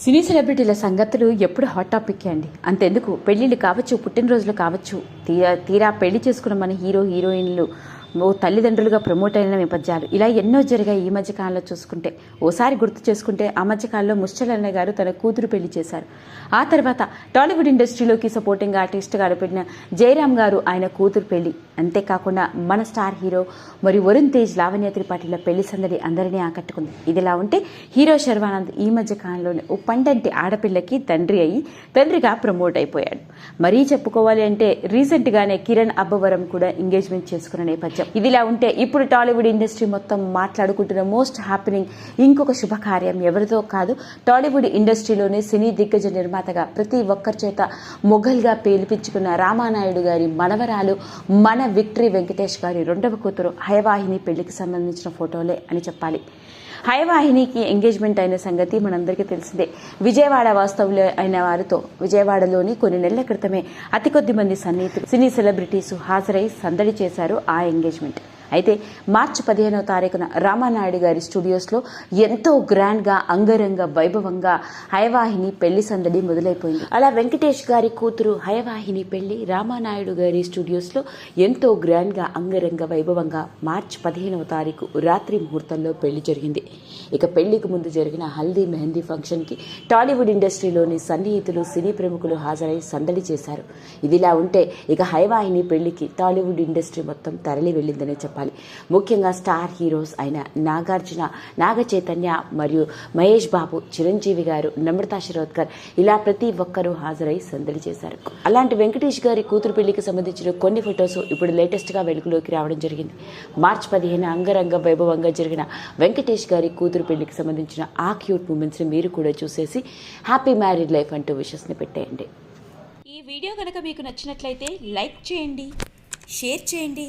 సినీ సెలబ్రిటీల సంగతులు ఎప్పుడు hot topic అండి? అంతెందుకు? పెళ్ళిళ్ళు కావచ్చు పుట్టినరోజులు కావచ్చు తీరా తీరా పెళ్ళి చేసుకున్న మన హీరో హీరోయిన్లు ఓ తల్లిదండ్రులుగా ప్రమోట్ అయిన నేపథ్యాలు ఇలా ఎన్నో జరిగాయి ఈ మధ్య కాలంలో చూసుకుంటే. ఓసారి గుర్తు చేసుకుంటే ఆ మధ్య కాలంలో గారు తన కూతురు పెళ్ళి చేశారు. ఆ తర్వాత టాలీవుడ్ ఇండస్ట్రీలోకి సపోర్టింగ్ ఆర్టిస్ట్గా పెట్టిన జయరామ్ గారు ఆయన కూతురు పెళ్ళి. అంతేకాకుండా మన స్టార్ హీరో మరియు వరుణ్ తేజ్ లావణ్య త్రిపాఠిల పెళ్ళి సందడి అందరినీ ఆకట్టుకుంది. ఇదిలా ఉంటే హీరో శర్వానంద్ ఈ మధ్య కాలంలోనే ఓ పండంటి ఆడపిల్లకి తండ్రి అయ్యి తండ్రిగా ప్రమోట్ అయిపోయాడు. మరీ చెప్పుకోవాలి అంటే రీసెంట్గానే కిరణ్ అబ్బవరం కూడా ఎంగేజ్మెంట్ చేసుకున్న నేపథ్యం ఇదిలా ఉంటే ఇప్పుడు టాలీవుడ్ ఇండస్ట్రీ మొత్తం మాట్లాడుకుంటున్న మోస్ట్ హ్యాపెనింగ్ ఇంకొక శుభకార్యం ఎవరితో కాదు టాలీవుడ్ ఇండస్ట్రీలోనే సినీ దిగ్గజ నిర్మాతగా ప్రతి ఒక్కరి చేత మొఘల్గా పేలిపించుకున్న రామానాయుడు గారి మనవరాలు మన విక్టరీ వెంకటేష్ గారి రెండవ కూతురు హయవాహిని పెళ్ళికి సంబంధించిన ఫోటోలే అని చెప్పాలి. హైవాహినికి ఎంగేజ్మెంట్ అయిన సంగతి మనందరికీ తెలిసిందే. విజయవాడ వాస్తవులు అయిన వారితో విజయవాడలోని కొన్ని నెలల క్రితమే అతి కొద్ది మంది సన్నిహితులు సినీ సెలబ్రిటీస్ హాజరై సందడి చేశారు ఆ ఎంగేజ్మెంట్. అయితే మార్చి పదిహేనవ తారీఖున రామానాయుడు గారి స్టూడియోస్లో ఎంతో గ్రాండ్గా అంగరంగ వైభవంగా హయవాహిని పెళ్ళి సందడి మొదలైపోయింది. అలా వెంకటేష్ గారి కూతురు హయవాహిని పెళ్ళి రామానాయుడు గారి స్టూడియోస్లో ఎంతో గ్రాండ్గా అంగరంగ వైభవంగా మార్చి పదిహేనవ తారీఖు రాత్రి ముహూర్తంలో పెళ్ళి జరిగింది. ఇక పెళ్ళికి ముందు జరిగిన హల్దీ మెహందీ ఫంక్షన్కి టాలీవుడ్ ఇండస్ట్రీలోని సన్నిహితులు సినీ ప్రముఖులు హాజరై సందడి చేశారు. ఇదిలా ఉంటే ఇక హైవాహిని పెళ్ళికి టాలీవుడ్ ఇండస్ట్రీ మొత్తం తరలి వెళ్ళిందనే చెప్పాలి. ముఖ్యంగా స్టార్ హీరోస్ అయిన నాగార్జున నాగ చైతన్య మరియు మహేష్ బాబు చిరంజీవి గారు నమ్రతా శిరోద్కర్ ఇలా ప్రతి ఒక్కరూ హాజరై సందడి చేశారు. అలాంటి వెంకటేష్ గారి కూతురు పెళ్ళికి సంబంధించిన కొన్ని ఫొటోస్ ఇప్పుడు లేటెస్ట్గా వెలుగులోకి రావడం జరిగింది. మార్చ్ పదిహేను అంగరంగ వైభవంగా జరిగిన వెంకటేష్ గారి కూతురు పెళ్ళికి సంబంధించిన ఆ క్యూట్ మూమెంట్స్ని మీరు కూడా చూసేసి హ్యాపీ మ్యారీడ్ లైఫ్ అంటూ విషస్ని పెట్టేయండి. ఈ వీడియో కనుక మీకు నచ్చినట్లయితే లైక్ చేయండి షేర్ చేయండి.